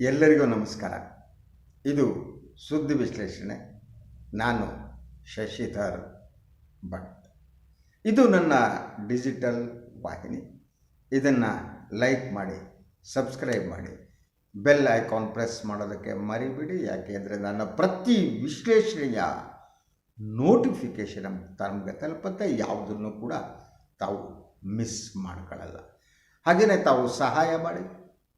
ಎಲ್ಲರಿಗೂ ನಮಸ್ಕಾರ. ಇದು ಸುದ್ದಿ ವಿಶ್ಲೇಷಣೆ. ನಾನು ಶಶಿಧರ್ ಭಟ್. ಇದು ನನ್ನ ಡಿಜಿಟಲ್ ವಾಹಿನಿ. ಇದನ್ನು ಲೈಕ್ ಮಾಡಿ, ಸಬ್ಸ್ಕ್ರೈಬ್ ಮಾಡಿ, ಬೆಲ್ ಐಕಾನ್ ಪ್ರೆಸ್ ಮಾಡೋದಕ್ಕೆ ಮರಿಬಿಡಿ. ಯಾಕೆಂದರೆ ನನ್ನ ಪ್ರತಿ ವಿಶ್ಲೇಷಣೆಯ ನೋಟಿಫಿಕೇಷನ್ ತಮಗೆ ತಲುಪುತ್ತೆ. ಯಾವುದನ್ನು ಕೂಡ ತಾವು ಮಿಸ್ ಮಾಡ್ಕೊಳ್ಳಲ್ಲ. ಹಾಗೆಯೇ ತಾವು ಸಹಾಯ ಮಾಡಿ.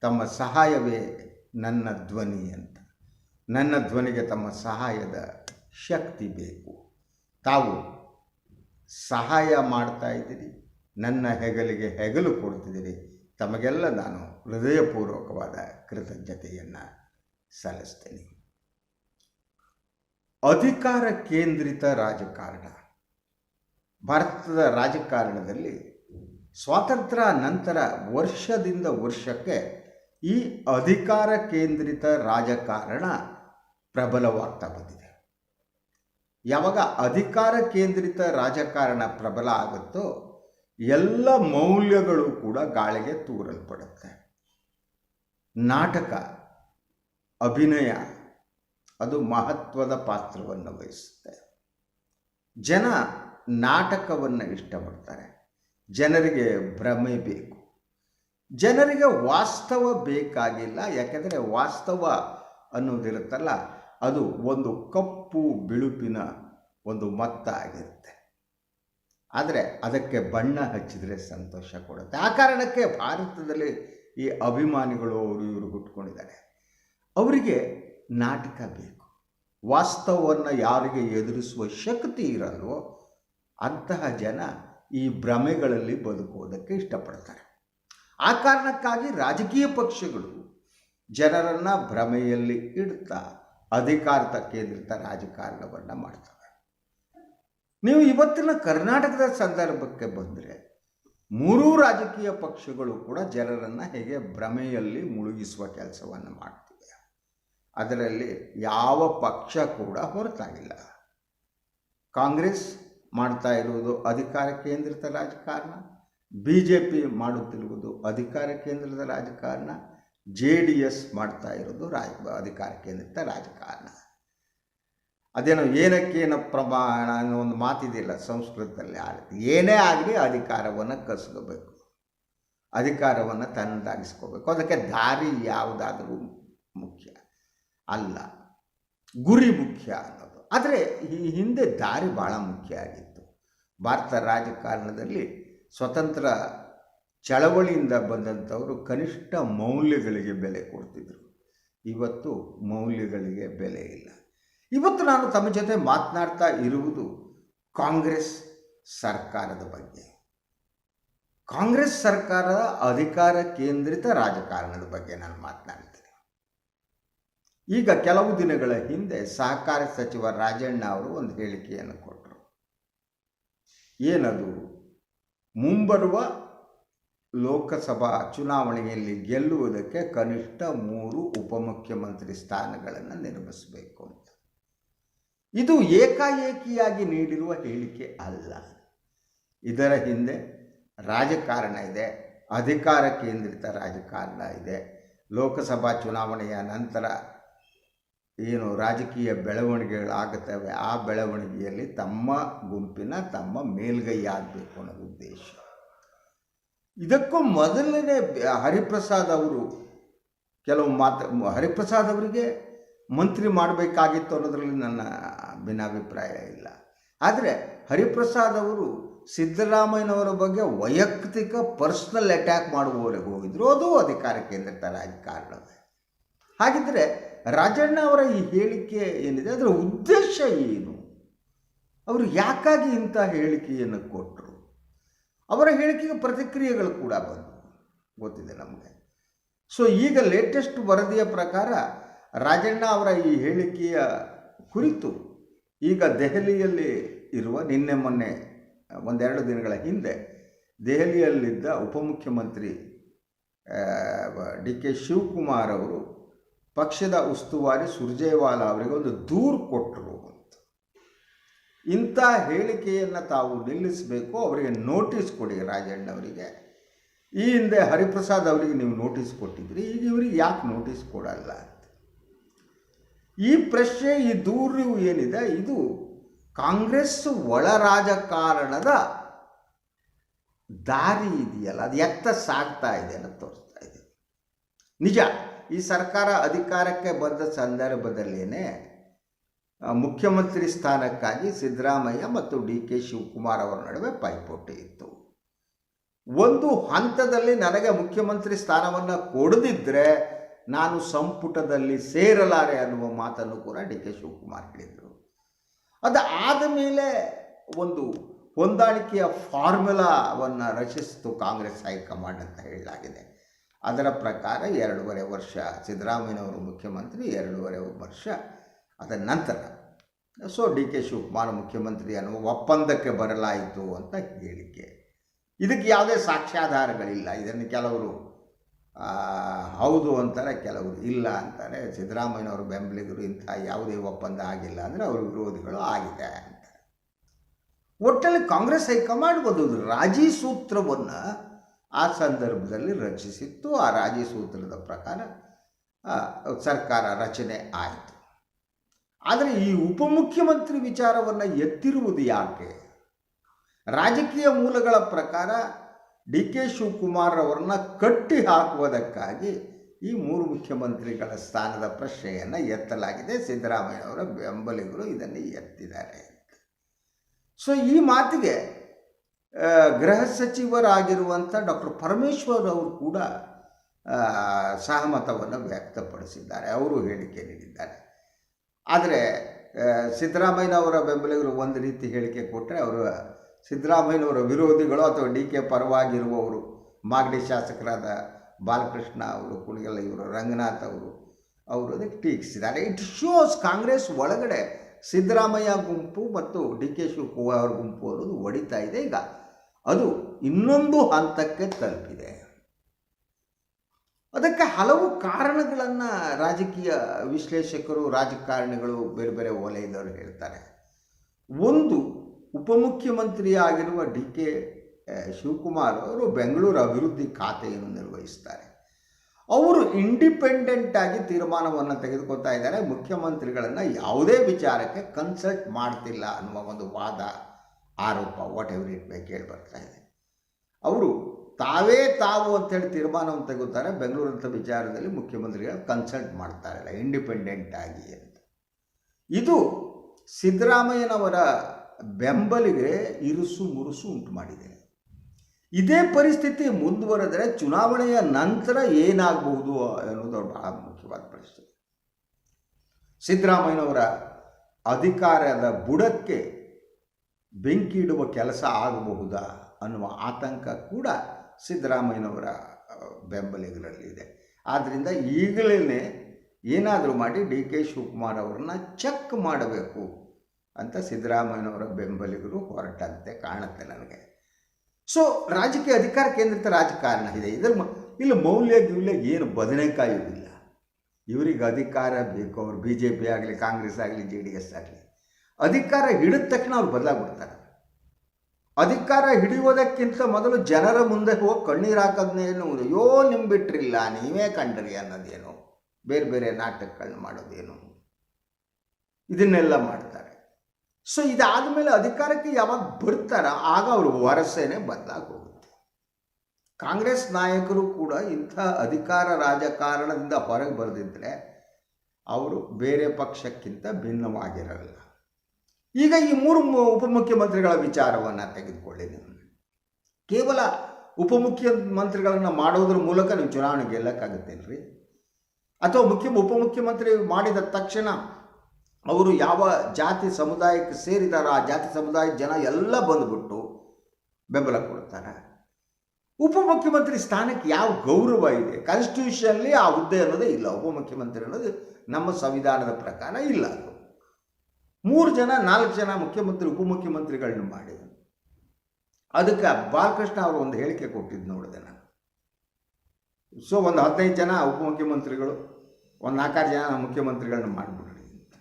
ತಮ್ಮ ಸಹಾಯವೇ ನನ್ನ ಧ್ವನಿ ಅಂತ. ನನ್ನ ಧ್ವನಿಗೆ ತಮ್ಮ ಸಹಾಯದ ಶಕ್ತಿ ಬೇಕು. ತಾವು ಸಹಾಯ ಮಾಡ್ತಾ ಇದ್ದೀರಿ, ನನ್ನ ಹೆಗಲಿಗೆ ಹೆಗಲು ಕೊಡ್ತಿದ್ದೀರಿ ತಮಗೆಲ್ಲ ನಾನು ಹೃದಯಪೂರ್ವಕವಾದ ಕೃತಜ್ಞತೆಯನ್ನು ಸಲ್ಲಿಸ್ತೇನೆ. ಅಧಿಕಾರ ಕೇಂದ್ರಿತ ರಾಜಕಾರಣ. ಭಾರತದ ರಾಜಕಾರಣದಲ್ಲಿ ಸ್ವಾತಂತ್ರ್ಯ ನಂತರ ವರ್ಷದಿಂದ ವರ್ಷಕ್ಕೆ ಈ ಅಧಿಕಾರ ಕೇಂದ್ರಿತ ರಾಜಕಾರಣ ಪ್ರಬಲವಾಗ್ತಾ ಬಂದಿದೆ. ಯಾವಾಗ ಅಧಿಕಾರ ಕೇಂದ್ರಿತ ರಾಜಕಾರಣ ಪ್ರಬಲ ಆಗುತ್ತೋ ಎಲ್ಲ ಮೌಲ್ಯಗಳು ಕೂಡ ಗಾಳಿಗೆ ತೂರಲ್ಪಡುತ್ತೆ. ನಾಟಕ, ಅಭಿನಯ, ಅದು ಮಹತ್ವದ ಪಾತ್ರವನ್ನು ವಹಿಸುತ್ತೆ. ಜನ ನಾಟಕವನ್ನು ಇಷ್ಟಪಡ್ತಾರೆ. ಜನರಿಗೆ ಭ್ರಮೆ ಬೇಕು. ಜನರಿಗೆ ವಾಸ್ತವ ಬೇಕಾಗಿಲ್ಲ. ಯಾಕೆಂದರೆ ವಾಸ್ತವ ಅನ್ನೋದಿರುತ್ತಲ್ಲ, ಅದು ಒಂದು ಕಪ್ಪು ಬಿಳುಪಿನ ಒಂದು ಮತ್ತ ಆಗಿರುತ್ತೆ. ಆದರೆ ಅದಕ್ಕೆ ಬಣ್ಣ ಹಚ್ಚಿದರೆ ಸಂತೋಷ ಕೊಡುತ್ತೆ. ಆ ಕಾರಣಕ್ಕೆ ಭಾರತದಲ್ಲಿ ಈ ಅಭಿಮಾನಿಗಳು ಅವರು ಇವರು ಹುಟ್ಕೊಂಡಿದ್ದಾರೆ. ಅವರಿಗೆ ನಾಟಕ ಬೇಕು. ವಾಸ್ತವವನ್ನು ಯಾರಿಗೆ ಎದುರಿಸುವ ಶಕ್ತಿ ಇರಲ್ವೋ ಅಂತಹ ಜನ ಈ ಭ್ರಮೆಗಳಲ್ಲಿ ಬದುಕುವುದಕ್ಕೆ ಇಷ್ಟಪಡ್ತಾರೆ. ಆ ಕಾರಣಕ್ಕಾಗಿ ರಾಜಕೀಯ ಪಕ್ಷಗಳು ಜನರನ್ನು ಭ್ರಮೆಯಲ್ಲಿ ಇಡ್ತಾ ಅಧಿಕಾರದ ಕೇಂದ್ರಿತ ರಾಜಕಾರಣವನ್ನು ಮಾಡ್ತವೆ. ನೀವು ಇವತ್ತಿನ ಕರ್ನಾಟಕದ ಸಂದರ್ಭಕ್ಕೆ ಬಂದರೆ ಮೂರೂ ರಾಜಕೀಯ ಪಕ್ಷಗಳು ಕೂಡ ಜನರನ್ನು ಹೇಗೆ ಭ್ರಮೆಯಲ್ಲಿ ಮುಳುಗಿಸುವ ಕೆಲಸವನ್ನು ಮಾಡ್ತಿವೆ. ಅದರಲ್ಲಿ ಯಾವ ಪಕ್ಷ ಕೂಡ ಹೊರತಾಗಿಲ್ಲ. ಕಾಂಗ್ರೆಸ್ ಮಾಡ್ತಾ ಇರುವುದು ಅಧಿಕಾರ ಕೇಂದ್ರಿತ ರಾಜಕಾರಣ? ಬಿ ಜೆ ಪಿ ಮಾಡುತ್ತಿರುವುದು ಅಧಿಕಾರ ಕೇಂದ್ರದ ರಾಜಕಾರಣ, ಜೆ ಡಿ ಎಸ್ ಮಾಡ್ತಾ ಇರೋದು ರಾಜ, ಅಧಿಕಾರ ಕೇಂದ್ರಿತ ರಾಜಕಾರಣ. ಅದೇನೋ ಏನಕ್ಕೇನ ಪ್ರಮಾಣ ಅನ್ನೋ ಒಂದು ಮಾತಿದೆಯಲ್ಲ ಸಂಸ್ಕೃತದಲ್ಲಿ ಆ ಏನೇ ಆಗಲಿ ಅಧಿಕಾರವನ್ನು ಕಸ್ಕೋಬೇಕು. ಅಧಿಕಾರವನ್ನು ತನ್ನದಾಗಿಸ್ಕೋಬೇಕು. ಅದಕ್ಕೆ ದಾರಿ ಯಾವುದಾದರೂ ಮುಖ್ಯ ಅಲ್ಲ. ಗುರಿ ಮುಖ್ಯ ಅನ್ನೋದು. ಆದರೆ ಈ ಹಿಂದೆ ದಾರಿ ಭಾಳ ಮುಖ್ಯ ಆಗಿತ್ತು. ಭಾರತ ರಾಜಕಾರಣದಲ್ಲಿ ಸ್ವತಂತ್ರ ಚಳವಳಿಯಿಂದ ಬಂದಂಥವರು ಕನಿಷ್ಠ ಮೌಲ್ಯಗಳಿಗೆ ಬೆಲೆ ಕೊಡ್ತಿದ್ರು. ಇವತ್ತು ಮೌಲ್ಯಗಳಿಗೆ ಬೆಲೆ ಇಲ್ಲ. ಇವತ್ತು ನಾನು ತಮ್ಮ ಜೊತೆ ಮಾತನಾಡ್ತಾ ಇರುವುದು ಕಾಂಗ್ರೆಸ್ ಸರ್ಕಾರದ ಬಗ್ಗೆ. ಕಾಂಗ್ರೆಸ್ ಸರ್ಕಾರದ ಅಧಿಕಾರ ಕೇಂದ್ರಿತ ರಾಜಕಾರಣದ ಬಗ್ಗೆ ನಾನು ಮಾತನಾಡ್ತೇನೆ. ಈಗ ಕೆಲವು ದಿನಗಳ ಹಿಂದೆ ಸಹಕಾರ ಸಚಿವ ರಾಜಣ್ಣ ಅವರು ಒಂದು ಹೇಳಿಕೆಯನ್ನು ಕೊಟ್ಟರು ಏನದು? ಮುಂಬರುವ ಲೋಕಸಭಾ ಚುನಾವಣೆಯಲ್ಲಿ ಗೆಲ್ಲುವುದಕ್ಕೆ ಕನಿಷ್ಠ ಮೂರು ಉಪಮುಖ್ಯಮಂತ್ರಿ ಸ್ಥಾನಗಳನ್ನು ನಿರ್ಮಿಸಬೇಕು ಅಂತ. ಇದು ಏಕಾಏಕಿಯಾಗಿ ನೀಡಿರುವ ಹೇಳಿಕೆ ಅಲ್ಲ. ಇದರ ಹಿಂದೆ ರಾಜಕಾರಣ ಇದೆ, ಅಧಿಕಾರ ಕೇಂದ್ರಿತ ರಾಜಕಾರಣ ಇದೆ. ಲೋಕಸಭಾ ಚುನಾವಣೆಯ ನಂತರ ಏನು ರಾಜಕೀಯ ಬೆಳವಣಿಗೆಗಳಾಗುತ್ತವೆ ಆ ಬೆಳವಣಿಗೆಯಲ್ಲಿ ತಮ್ಮ ಗುಂಪಿನ ತಮ್ಮ ಮೇಲ್ಗೈ ಆಗಬೇಕು ಅನ್ನೋ ಉದ್ದೇಶ. ಇದಕ್ಕೂ ಮೊದಲನೇ ಹರಿಪ್ರಸಾದ್ ಅವರು ಕೆಲವು ಮಾತು ಹರಿಪ್ರಸಾದ್ ಅವರಿಗೆ ಮಂತ್ರಿ ಮಾಡಬೇಕಾಗಿತ್ತು ಅನ್ನೋದರಲ್ಲಿ ನನ್ನ ಭಿನ್ನಾಭಿಪ್ರಾಯ ಇಲ್ಲ. ಆದರೆ ಹರಿಪ್ರಸಾದ್ ಅವರು ಸಿದ್ದರಾಮಯ್ಯನವರ ಬಗ್ಗೆ ವೈಯಕ್ತಿಕ ಪರ್ಸ್ನಲ್ ಅಟ್ಯಾಕ್ ಮಾಡುವವರೆಗೆ ಹೋಗಿದ್ರು. ಅದು ಅಧಿಕಾರ ಕೇಂದ್ರಿತ ಕಾರಣವೇ ಹಾಗಿದ್ದರೆ ರಾಜಣ್ಣ ಅವರ ಈ ಹೇಳಿಕೆ ಏನಿದೆ, ಅದರ ಉದ್ದೇಶ ಏನು? ಅವರು ಯಾಕಾಗಿ ಇಂಥ ಹೇಳಿಕೆಯನ್ನು ಕೊಟ್ಟರು ಅವರ ಹೇಳಿಕೆಗೆ ಪ್ರತಿಕ್ರಿಯೆಗಳು ಕೂಡ ಬಂದವು. ಗೊತ್ತಿದೆ ನಮಗೆ. ಸೊ ಈಗ ಲೇಟೆಸ್ಟ್ ವರದಿಯ ಪ್ರಕಾರ ರಾಜಣ್ಣ ಅವರ ಈ ಹೇಳಿಕೆಯ ಕುರಿತು ಈಗ ದೆಹಲಿಯಲ್ಲಿ ಇರುವ ನಿನ್ನೆ ಮೊನ್ನೆ, ಒಂದೆರಡು ದಿನಗಳ ಹಿಂದೆ ದೆಹಲಿಯಲ್ಲಿದ್ದ ಉಪಮುಖ್ಯಮಂತ್ರಿ ಡಿ ಕೆ ಶಿವಕುಮಾರ್ ಅವರು ಪಕ್ಷದ ಉಸ್ತುವಾರಿ ಸುರ್ಜೇವಾಲ ಅವರಿಗೆ ಒಂದು ದೂರು ಕೊಟ್ಟರು ಅಂತ. ಇಂಥ ಹೇಳಿಕೆಯನ್ನು ತಾವು ನಿಲ್ಲಿಸಬೇಕು, ಅವರಿಗೆ ನೋಟಿಸ್ ಕೊಡಿ ರಾಜಣ್ಣವರಿಗೆ ಈ ಹಿಂದೆ ಹರಿಪ್ರಸಾದ್ ಅವರಿಗೆ ನೀವು ನೋಟಿಸ್ ಕೊಟ್ಟಿದ್ರಿ, ಈಗ ಇವರಿಗೆ ಯಾಕೆ ನೋಟಿಸ್ ಕೊಡಲ್ಲ ಅಂತ. ಈ ಪ್ರಶ್ನೆ, ಈ ದೂರು ಏನಿದೆ, ಇದು ಕಾಂಗ್ರೆಸ್ ಒಳ ರಾಜಕಾರಣದ ದಾರಿ ಇದೆಯಲ್ಲ, ಅದು ಎತ್ತ ಸಾಗ್ತಾ ಇದೆ ಅಂತ ತೋರಿಸ್ತಾ ಇದೆ. ನಿಜ? ಈ ಸರ್ಕಾರ ಅಧಿಕಾರಕ್ಕೆ ಬಂದ ಸಂದರ್ಭದಲ್ಲೇ ಮುಖ್ಯಮಂತ್ರಿ ಸ್ಥಾನಕ್ಕಾಗಿ ಸಿದ್ದರಾಮಯ್ಯ ಮತ್ತು ಡಿ ಕೆ ಶಿವಕುಮಾರ್ ಅವರ ನಡುವೆ ಪೈಪೋಟಿ ಇತ್ತು. ಒಂದು ಹಂತದಲ್ಲಿ ನನಗೆ ಮುಖ್ಯಮಂತ್ರಿ ಸ್ಥಾನವನ್ನು ಕೊಡದಿದ್ದರೆ ನಾನು ಸಂಪುಟದಲ್ಲಿ ಸೇರಲಾರೆ ಅನ್ನುವ ಮಾತನ್ನು ಕೂಡ ಡಿ ಕೆ ಶಿವಕುಮಾರ್ ಹೇಳಿದರು. ಅದು ಆದ ಮೇಲೆ ಒಂದು ಹೊಂದಾಣಿಕೆಯ ಫಾರ್ಮುಲಾವನ್ನು ರಚಿಸಿತು ಕಾಂಗ್ರೆಸ್ ಹೈಕಮಾಂಡ್ ಅಂತ ಹೇಳಲಾಗಿದೆ. ಅದರ ಪ್ರಕಾರ ಎರಡೂವರೆ ವರ್ಷ ಸಿದ್ದರಾಮಯ್ಯನವರು ಮುಖ್ಯಮಂತ್ರಿ, ಎರಡೂವರೆ ವರ್ಷ ಅದರ ನಂತರ. ಸೊ ಡಿ ಕೆ ಶಿವಕುಮಾರ್ ಮುಖ್ಯಮಂತ್ರಿ ಅನ್ನುವ ಒಪ್ಪಂದಕ್ಕೆ ಬರಲಾಯಿತು ಅಂತ ಹೇಳಿಕೆ. ಇದಕ್ಕೆ ಯಾವುದೇ ಸಾಕ್ಷ್ಯಾಧಾರಗಳಿಲ್ಲ. ಇದನ್ನು ಕೆಲವರು ಹೌದು ಅಂತಾರೆ, ಕೆಲವರು ಇಲ್ಲ ಅಂತಾರೆ. ಸಿದ್ದರಾಮಯ್ಯನವರು ಬೆಂಬಲಿಗರು, ಇಂಥ ಯಾವುದೇ ಒಪ್ಪಂದ ಆಗಿಲ್ಲ ಅಂದರೆ ಅವರ ವಿರೋಧಿಗಳು ಆಗಿದೆ ಅಂತ ಒಟ್ಟಲ್ಲಿ ಕಾಂಗ್ರೆಸ್ ಹೈಕಮಾಂಡ್ ಬಂದದ್ದು ರಾಜಿ ಸೂತ್ರವನ್ನು ಆ ಸಂದರ್ಭದಲ್ಲಿ ರಚಿಸಿತ್ತು. ಆ ರಾಜಿ ಸೂತ್ರದ ಪ್ರಕಾರ ಸರ್ಕಾರ ರಚನೆ ಆಯಿತು. ಆದರೆ ಈ ಉಪಮುಖ್ಯಮಂತ್ರಿ ವಿಚಾರವನ್ನು ಎತ್ತಿರುವುದು ಯಾಕೆ? ರಾಜಕೀಯ ಮೂಲಗಳ ಪ್ರಕಾರ ಡಿ ಕೆ ಶಿವಕುಮಾರ್ ಅವರನ್ನ ಕಟ್ಟಿ ಹಾಕುವುದಕ್ಕಾಗಿ ಈ ಮೂರು ಮುಖ್ಯಮಂತ್ರಿಗಳ ಸ್ಥಾನದ ಪ್ರಶ್ನೆಯನ್ನು ಎತ್ತಲಾಗಿದೆ. ಸಿದ್ದರಾಮಯ್ಯನವರ ಬೆಂಬಲಿಗರು ಇದನ್ನು ಎತ್ತಿದ್ದಾರೆ. ಸೊ ಈ ಮಾತಿಗೆ ಗೃಹ ಸಚಿವರಾಗಿರುವಂಥ ಡಾಕ್ಟರ್ ಪರಮೇಶ್ವರ್ ಅವರು ಕೂಡ ಸಹಮತವನ್ನು ವ್ಯಕ್ತಪಡಿಸಿದ್ದಾರೆ. ಅವರು ಹೇಳಿಕೆ ನೀಡಿದ್ದಾರೆ. ಆದರೆ ಸಿದ್ದರಾಮಯ್ಯನವರ ಬೆಂಬಲಿಗರು ಒಂದು ರೀತಿ ಹೇಳಿಕೆ ಕೊಟ್ಟರೆ ಅವರು, ಸಿದ್ದರಾಮಯ್ಯನವರ ವಿರೋಧಿಗಳು ಅಥವಾ ಡಿ ಕೆ ಪರವಾಗಿರುವವರು, ಮಾಗಡಿ ಶಾಸಕರಾದ ಬಾಲಕೃಷ್ಣ ಅವರು ಕುಣಿಗಲ್ ಇವರು, ರಂಗನಾಥ್ ಅವರು ಅವರು ಅದಕ್ಕೆ ಟೀಕಿಸಿದ್ದಾರೆ. ಇಟ್ ಶೋಸ್ ಕಾಂಗ್ರೆಸ್ ಒಳಗಡೆ ಸಿದ್ದರಾಮಯ್ಯ ಗುಂಪು ಮತ್ತು ಡಿ ಕೆ ಶಿವಕುಮಾರ್ ಗುಂಪು ಅನ್ನೋದು ಒಡಿತಾ ಇದೆ. ಈಗ ಅದು ಇನ್ನೊಂದು ಹಂತಕ್ಕೆ ತಲುಪಿದೆ. ಅದಕ್ಕೆ ಹಲವು ಕಾರಣಗಳನ್ನು ರಾಜಕೀಯ ವಿಶ್ಲೇಷಕರು, ರಾಜಕಾರಣಿಗಳು ಬೇರೆ ಬೇರೆ ವಲಯದವರು ಹೇಳ್ತಾರೆ. ಒಂದು ಉಪಮುಖ್ಯಮಂತ್ರಿಯಾಗಿರುವ ಡಿ ಕೆ ಶಿವಕುಮಾರ್ ಅವರು ಬೆಂಗಳೂರು ಅಭಿವೃದ್ಧಿ ಖಾತೆಯನ್ನು ನಿರ್ವಹಿಸ್ತಾರೆ. ಅವರು ಇಂಡಿಪೆಂಡೆಂಟ್ ಆಗಿ ತೀರ್ಮಾನವನ್ನು ತೆಗೆದುಕೊಳ್ತಾ ಇದ್ದಾರೆ. ಮುಖ್ಯಮಂತ್ರಿಗಳನ್ನು ಯಾವುದೇ ವಿಚಾರಕ್ಕೆ ಕನ್ಸಲ್ಟ್ ಮಾಡ್ತಿಲ್ಲ ಅನ್ನುವ ಒಂದು ವಾದ ಆರೋಪ ವಾಟ್ ಎವರ್ ಇಟ್ ಮೇ ಕೇಳಿ ಬರ್ತಾ ಇದೆ. ಅವರು ತಾವೇ ತಾವು ಅಂತೇಳಿ ತೀರ್ಮಾನವನ್ನು ತೆಗುತ್ತಾರೆ ಬೆಂಗಳೂರಂಥ ವಿಚಾರದಲ್ಲಿ ಮುಖ್ಯಮಂತ್ರಿಗಳು ಕನ್ಸಲ್ಟ್ ಮಾಡ್ತಾರಲ್ಲ ಇಂಡಿಪೆಂಡೆಂಟ್ ಆಗಿ ಅಂತ. ಇದು ಸಿದ್ದರಾಮಯ್ಯನವರ ಬೆಂಬಲಿಗೆ ಇರುಸು ಮುರುಸು ಉಂಟು ಮಾಡಿದೆ. ಇದೇ ಪರಿಸ್ಥಿತಿ ಮುಂದುವರೆದರೆ ಚುನಾವಣೆಯ ನಂತರ ಏನಾಗಬಹುದು ಅನ್ನೋದು ಬಹಳ ಮುಖ್ಯವಾದ ಪರಿಸ್ಥಿತಿ ಸಿದ್ದರಾಮಯ್ಯನವರ ಅಧಿಕಾರದ ಬುಡಕ್ಕೆ ಬೆಂಕಿ ಇಡುವ ಕೆಲಸ ಆಗಬಹುದಾ ಅನ್ನುವ ಆತಂಕ ಕೂಡ ಸಿದ್ದರಾಮಯ್ಯನವರ ಬೆಂಬಲಿಗರಲ್ಲಿ ಬೆಂಬಲಿಗರಲ್ಲಿದೆ ಆದ್ದರಿಂದ ಈಗಲೇ ಏನಾದರೂ ಮಾಡಿ ಡಿ ಕೆ ಶಿವಕುಮಾರ್ ಅವರನ್ನ ಚೆಕ್ ಮಾಡಬೇಕು ಅಂತ ಸಿದ್ದರಾಮಯ್ಯನವರ ಬೆಂಬಲಿಗರು ಹೊರಟಂತೆ ಕಾಣುತ್ತೆ ನನಗೆ. ಸೊ ರಾಜಕೀಯ ಅಧಿಕಾರ ಕೇಂದ್ರಿತ ರಾಜಕಾರಣ ಇದೆ. ಇದರ ಇಲ್ಲಿ ಮೌಲ್ಯ ಗಿಲ್ಯ ಏನು ಬದನೆಕಾಯಿ ಇಲ್ಲ. ಇವರಿಗೆ ಅಧಿಕಾರ ಬೇಕು. ಅವರು ಬಿ ಜೆ ಪಿ ಆಗಲಿ, ಕಾಂಗ್ರೆಸ್ ಆಗಲಿ, ಜೆ ಡಿ ಎಸ್ ಆಗಲಿ. ಅಧಿಕಾರ ಹಿಡಿದ ತಕ್ಷಣ ಅವ್ರು ಬದಲಾಗ್ಬಿಡ್ತಾರೆ. ಅಧಿಕಾರ ಹಿಡಿಯೋದಕ್ಕಿಂತ ಮೊದಲು ಜನರ ಮುಂದೆ ಹೋಗಿ ಕಣ್ಣೀರು ಹಾಕೋದನ್ನೇನು ಅಯ್ಯೋ ನಿಮ್ ಬಿಟ್ರಿಲ್ಲ ನೀವೇ ಕಂಡ್ರಿ ಅನ್ನೋದೇನು? ಬೇರೆ ಬೇರೆ ನಾಟಕಗಳನ್ನ ಮಾಡೋದೇನು? ಇದನ್ನೆಲ್ಲ ಮಾಡ್ತಾರೆ. ಸೊ ಇದಾದ ಮೇಲೆ ಅಧಿಕಾರಕ್ಕೆ ಯಾವಾಗ ಬರ್ತಾರ, ಆಗ ಅವರು ವರಸೆನೆ ಬದಲಾಗಿ ಹೋಗುತ್ತೆ ಕಾಂಗ್ರೆಸ್ ನಾಯಕರು ಕೂಡ ಇಂಥ ಅಧಿಕಾರ ರಾಜಕಾರಣದಿಂದ ಹೊರಗೆ ಬರೆದಿದ್ದರೆ ಅವರು ಬೇರೆ ಪಕ್ಷಕ್ಕಿಂತ ಭಿನ್ನವಾಗಿರಲ್ಲ. ಈಗ ಈ ಮೂರು ಉಪಮುಖ್ಯಮಂತ್ರಿಗಳ ವಿಚಾರವನ್ನು ತೆಗೆದುಕೊಳ್ಳಿ ನೀವು. ಕೇವಲ ಉಪಮುಖ್ಯಮಂತ್ರಿಗಳನ್ನು ಮಾಡೋದ್ರ ಮೂಲಕ ನೀವು ಚುನಾವಣೆ ಗೆಲ್ಲಕ್ಕಾಗುತ್ತೇನ್ರಿ? ಅಥವಾ ಮುಖ್ಯ, ಉಪಮುಖ್ಯಮಂತ್ರಿ ಮಾಡಿದ ತಕ್ಷಣ ಅವರು ಯಾವ ಜಾತಿ ಸಮುದಾಯಕ್ಕೆ ಸೇರಿದಾರೋ, ಆ ಜಾತಿ ಸಮುದಾಯದ ಜನ ಎಲ್ಲ ಬಂದುಬಿಟ್ಟು ಬೆಂಬಲ ಕೊಡ್ತಾರೆ? ಉಪಮುಖ್ಯಮಂತ್ರಿ ಸ್ಥಾನಕ್ಕೆ ಯಾವ ಗೌರವ ಇದೆ? ಕಾನ್ಸ್ಟಿಟ್ಯೂಷನ್ಲಿ ಆ ಹುದ್ದೆ ಅನ್ನೋದೇ ಇಲ್ಲ. ಉಪಮುಖ್ಯಮಂತ್ರಿ ಅನ್ನೋದು ನಮ್ಮ ಸಂವಿಧಾನದ ಪ್ರಕಾರ ಇಲ್ಲ. ಮೂರು ಜನ, ನಾಲ್ಕು ಜನ ಮುಖ್ಯಮಂತ್ರಿ ಉಪಮುಖ್ಯಮಂತ್ರಿಗಳನ್ನ ಮಾಡಿದ ಅದಕ್ಕೆ ಬಾಲಕೃಷ್ಣ ಅವರು ಒಂದು ಹೇಳಿಕೆ ಕೊಟ್ಟಿದ್ದು ನೋಡಿದೆ ನಾನು. ಸೊ ಒಂದು ಹದಿನೈದು ಜನ ಉಪಮುಖ್ಯಮಂತ್ರಿಗಳು, ಒಂದು ನಾಲ್ಕಾರು ಜನ ಮುಖ್ಯಮಂತ್ರಿಗಳನ್ನ ಮಾಡಿಬಿಡ್ರಿ ಅಂತ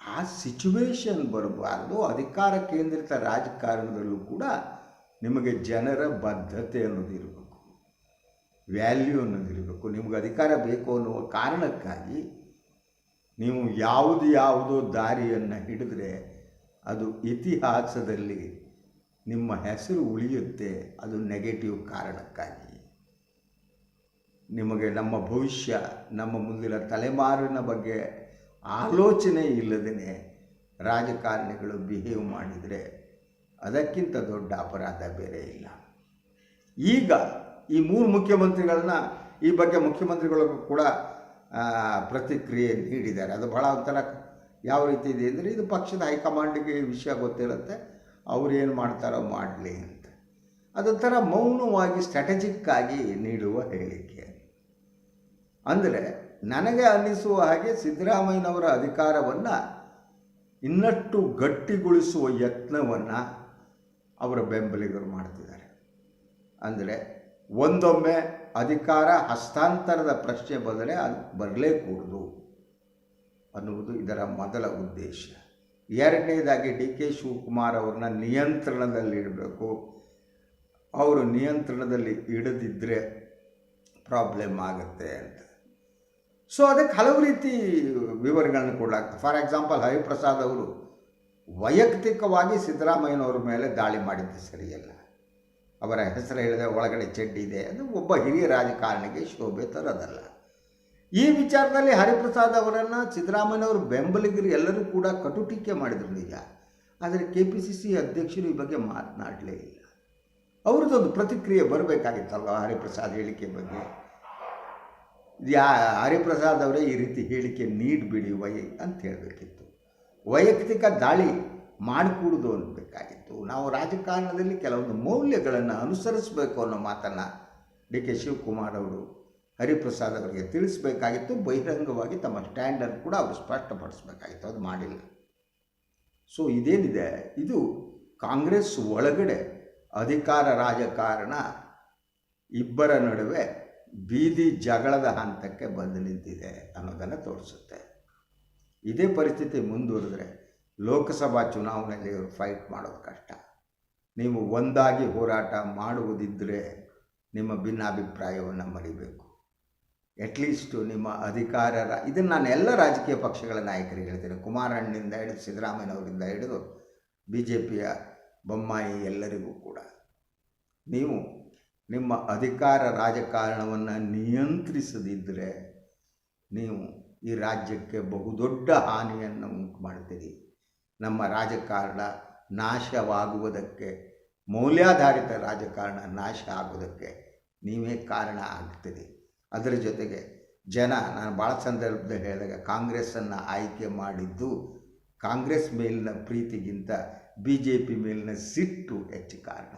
ಆ ಸಿಚುವೇಶನ್ ಬರಬಾರ್ದು. ಅಧಿಕಾರ ಕೇಂದ್ರಿತ ರಾಜಕಾರಣದಲ್ಲೂ ಕೂಡ ನಿಮಗೆ ಜನರ ಬದ್ಧತೆ ಅನ್ನೋದಿರಬೇಕು ವ್ಯಾಲ್ಯೂ ಅನ್ನೋದಿರಬೇಕು ನಿಮಗೆ ಅಧಿಕಾರ ಬೇಕು ಅನ್ನುವ ಕಾರಣಕ್ಕಾಗಿ ನೀವು ಯಾವುದು ಯಾವುದೋ ದಾರಿಯನ್ನು ಹಿಡಿದ್ರೆ ಅದು ಇತಿಹಾಸದಲ್ಲಿ ನಿಮ್ಮ ಹೆಸರು ಉಳಿಯುತ್ತೆ, ಅದು ನೆಗೆಟಿವ್ ಕಾರಣಕ್ಕಾಗಿ. ನಿಮಗೆ ನಮ್ಮ ಭವಿಷ್ಯ, ನಮ್ಮ ಮುಂದಿನ ತಲೆಮಾರಿನ ಬಗ್ಗೆ ಆಲೋಚನೆ ಇಲ್ಲದೇ ರಾಜಕಾರಣಿಗಳು ಬಿಹೇವ್ ಮಾಡಿದರೆ ಅದಕ್ಕಿಂತ ದೊಡ್ಡ ಅಪರಾಧ ಬೇರೆ ಇಲ್ಲ. ಈಗ ಈ ಮೂರು ಮುಖ್ಯಮಂತ್ರಿಗಳನ್ನ, ಈ ಬಗ್ಗೆ ಮುಖ್ಯಮಂತ್ರಿಗಳಿಗೂ ಕೂಡ ಪ್ರತಿಕ್ರಿಯೆ ನೀಡಿದ್ದಾರೆ. ಅದು ಭಾಳ ಒಂಥರ ಯಾವ ರೀತಿ ಇದೆ ಅಂದರೆ ಇದು ಪಕ್ಷದ ಹೈಕಮಾಂಡಿಗೆ ವಿಷಯ ಗೊತ್ತಿರುತ್ತೆ. ಅವ್ರು ಏನು ಮಾಡ್ತಾರೋ ಮಾಡಲಿ ಅಂತ. ಅದೊಂಥರ ಮೌನವಾಗಿ ಸ್ಟ್ರಾಟಜಿಕ್ ಆಗಿ ನೀಡುವ ಹೇಳಿಕೆ. ಅಂದರೆ ನನಗೆ ಅನ್ನಿಸುವ ಹಾಗೆ ಸಿದ್ದರಾಮಯ್ಯನವರ ಅಧಿಕಾರವನ್ನು ಇನ್ನಷ್ಟು ಗಟ್ಟಿಗೊಳಿಸುವ ಯತ್ನವನ್ನು ಅವರ ಬೆಂಬಲಿಗರು ಮಾಡ್ತಿದ್ದಾರೆ. ಅಂದರೆ ಒಂದೊಮ್ಮೆ ಅಧಿಕಾರ ಹಸ್ತಾಂತರದ ಪ್ರಶ್ನೆ ಬಂದರೆ ಅದು ಬರಲೇಕೂಡದು ಅನ್ನುವುದು ಇದರ ಮೊದಲ ಉದ್ದೇಶ. ಎರಡನೇದಾಗಿ ಡಿ ಕೆ ಶಿವಕುಮಾರ್ ಅವ್ರನ್ನ ನಿಯಂತ್ರಣದಲ್ಲಿಡಬೇಕು. ಅವರು ನಿಯಂತ್ರಣದಲ್ಲಿ ಇಡದಿದ್ದರೆ ಪ್ರಾಬ್ಲಮ್ ಆಗುತ್ತೆ ಅಂತ. ಸೊ, ಅದಕ್ಕೆ ಹಲವು ರೀತಿ ವಿವರಗಳನ್ನು ಕೊಡಲಾಗ್ತದೆ. ಫಾರ್ ಎಕ್ಸಾಂಪಲ್, ಹರಿಪ್ರಸಾದ್ ಅವರು ವೈಯಕ್ತಿಕವಾಗಿ ಸಿದ್ದರಾಮಯ್ಯನವ್ರ ಮೇಲೆ ದಾಳಿ ಮಾಡಿದ್ದು ಸರಿಯಲ್ಲ. ಅವರ ಹೆಸರು ಹೇಳಿದ್ರೆ ಒಳಗಡೆ ಚೆಡ್ಡಿ ಇದೆ. ಅದು ಒಬ್ಬ ಹಿರಿಯ ರಾಜಕಾರಣಿಗೆ ಶೋಭೆ ತರೋದಲ್ಲ. ಈ ವಿಚಾರದಲ್ಲಿ ಹರಿಪ್ರಸಾದ್ ಅವರನ್ನು ಸಿದ್ದರಾಮಯ್ಯವರು ಬೆಂಬಲಿಗರು ಎಲ್ಲರೂ ಕೂಡ ಕಟು ಟೀಕೆ ಮಾಡಿದ್ರು ನಿಜ ಆದರೆ ಕೆ ಪಿ ಸಿ ಸಿ ಅಧ್ಯಕ್ಷರು ಈ ಬಗ್ಗೆ ಮಾತನಾಡಲೇ ಇಲ್ಲ. ಅವ್ರದ್ದೊಂದು ಪ್ರತಿಕ್ರಿಯೆ ಬರಬೇಕಾಗಿತ್ತಲ್ವ ಹರಿಪ್ರಸಾದ್ ಹೇಳಿಕೆ ಬಗ್ಗೆ? ಯಾ, ಹರಿಪ್ರಸಾದ್ ಅವರೇ ಈ ರೀತಿ ಹೇಳಿಕೆ ನೀಡಬೇಡಿ ವೈ ಅಂತ ಹೇಳಬೇಕಿತ್ತು. ವೈಯಕ್ತಿಕ ದಾಳಿ ಮಾಡಿಕೂಡುದು ಅನ್ನಬೇಕಾಗಿತ್ತು. ನಾವು ರಾಜಕಾರಣದಲ್ಲಿ ಕೆಲವೊಂದು ಮೌಲ್ಯಗಳನ್ನು ಅನುಸರಿಸಬೇಕು ಅನ್ನೋ ಮಾತನ್ನು ಡಿ ಕೆ ಶಿವಕುಮಾರ್ ಅವರು, ಹರಿಪ್ರಸಾದ್ ಅವರಿಗೆ ತಿಳಿಸಬೇಕಾಗಿತ್ತು. ಬಹಿರಂಗವಾಗಿ ತಮ್ಮ ಸ್ಟ್ಯಾಂಡರ್ಡ್ ಕೂಡ ಅವರು ಸ್ಪಷ್ಟಪಡಿಸಬೇಕಾಗಿತ್ತು. ಅದು ಮಾಡಿಲ್ಲ. ಸೊ, ಇದೇನಿದೆ? ಇದು ಕಾಂಗ್ರೆಸ್ ಒಳಗಡೆ ಅಧಿಕಾರ ರಾಜಕಾರಣ ಇಬ್ಬರ ನಡುವೆ ಬೀದಿ ಜಗಳದ ಹಂತಕ್ಕೆ ಬಂದು ನಿಂತಿದೆ ಅನ್ನೋದನ್ನು ತೋರಿಸುತ್ತೆ. ಇದೇ ಪರಿಸ್ಥಿತಿ ಮುಂದುವರೆದ್ರೆ ಲೋಕಸಭಾ ಚುನಾವಣೆಯಲ್ಲಿ ಫೈಟ್ ಮಾಡೋದು ಕಷ್ಟ. ನೀವು ಒಂದಾಗಿ ಹೋರಾಟ ಮಾಡುವುದಿದ್ದರೆ ನಿಮ್ಮ ಭಿನ್ನಾಭಿಪ್ರಾಯವನ್ನು ಮರಿಬೇಕು. ಅಟ್ಲೀಸ್ಟು ನಿಮ್ಮ ಅಧಿಕಾರರ, ಇದನ್ನು ನಾನು ಎಲ್ಲ ರಾಜಕೀಯ ಪಕ್ಷಗಳ ನಾಯಕರಿಗೆ ಹೇಳ್ತೇನೆ. ಕುಮಾರಣ್ಣನಿಂದ ಹಿಡಿದು ಸಿದ್ದರಾಮಯ್ಯನವರಿಂದ ಹಿಡಿದು ಬಿ ಜೆ ಪಿಯ ಬೊಮ್ಮಾಯಿ ಎಲ್ಲರಿಗೂ ಕೂಡ. ನೀವು ನಿಮ್ಮ ಅಧಿಕಾರ ರಾಜಕಾರಣವನ್ನು ನಿಯಂತ್ರಿಸದಿದ್ದರೆ ನೀವು ಈ ರಾಜ್ಯಕ್ಕೆ ಬಹುದೊಡ್ಡ ಹಾನಿಯನ್ನು ಉಂಟು ಮಾಡ್ತೀರಿ ನಮ್ಮ ರಾಜಕಾರಣ ನಾಶವಾಗುವುದಕ್ಕೆ, ಮೌಲ್ಯಾಧಾರಿತ ರಾಜಕಾರಣ ನಾಶ ಆಗುವುದಕ್ಕೆ ನೀವೇ ಕಾರಣ ಆಗ್ತೀರಿ. ಅದರ ಜೊತೆಗೆ ಜನ, ನಾನು ಭಾಳ ಸಂದರ್ಭದಲ್ಲಿ ಹೇಳಿದಾಗ ಕಾಂಗ್ರೆಸ್ಸನ್ನು ಆಯ್ಕೆ ಮಾಡಿದ್ದು ಕಾಂಗ್ರೆಸ್ ಮೇಲಿನ ಪ್ರೀತಿಗಿಂತ ಬಿ ಜೆ ಪಿ ಮೇಲಿನ ಸಿಟ್ಟು ಹೆಚ್ಚು ಕಾರಣ.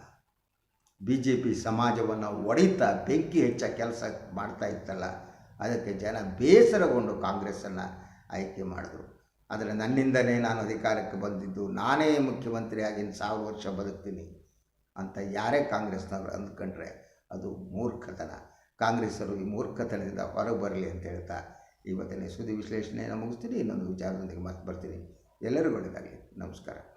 ಬಿ ಜೆ ಪಿ ಸಮಾಜವನ್ನು ಒಡಿತಾ ಬೆಂಕಿ ಹೆಚ್ಚ ಕೆಲಸ ಮಾಡ್ತಾ ಇತ್ತಲ್ಲ, ಅದಕ್ಕೆ ಜನ ಬೇಸರಗೊಂಡು ಕಾಂಗ್ರೆಸ್ಸನ್ನು ಆಯ್ಕೆ ಮಾಡಿದ್ರು. ಆದರೆ ನನ್ನಿಂದನೇ ನಾನು ಅಧಿಕಾರಕ್ಕೆ ಬಂದಿದ್ದು ನಾನೇ ಮುಖ್ಯಮಂತ್ರಿಯಾಗಿ ಸಾವಿರ ವರ್ಷ ಬದುಕ್ತೀನಿ ಅಂತ ಯಾರೇ ಕಾಂಗ್ರೆಸ್ನವರು ಅಂದ್ಕೊಂಡ್ರೆ ಅದು ಮೂರ್ಖತನ. ಕಾಂಗ್ರೆಸ್ಸರು ಈ ಮೂರ್ಖತನದಿಂದ ಹೊರಗೆ ಬರಲಿ ಅಂತ ಹೇಳ್ತಾ ಇವತ್ತಿನ ಸುದ್ದಿ ವಿಶ್ಲೇಷಣೆಯನ್ನು ಮುಗಿಸ್ತೀನಿ. ಇನ್ನೊಂದು ವಿಚಾರದೊಂದಿಗೆ ಮತ್ತೆ ಬರ್ತೀನಿ. ಎಲ್ಲರಿಗೂ ಒಳ್ಳೆಯದಾಗಲಿ. ನಮಸ್ಕಾರ.